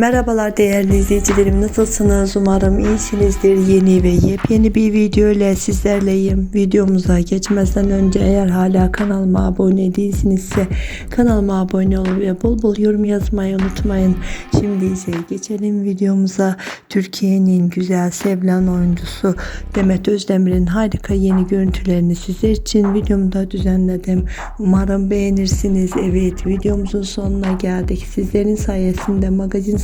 Merhabalar değerli izleyicilerim nasılsınız? Umarım iyisinizdir. Yeni ve yepyeni bir video ile sizlerleyim. Videomuza geçmezden önce eğer hala kanalıma abone değilsinizse kanalıma abone olun ve bol bol yorum yazmayı unutmayın. Şimdi ise geçelim videomuza. Türkiye'nin güzel sevilen oyuncusu Demet Özdemir'in harika yeni görüntülerini sizler için videomda düzenledim. Umarım beğenirsiniz. Evet videomuzun sonuna geldik. Sizlerin sayesinde magazin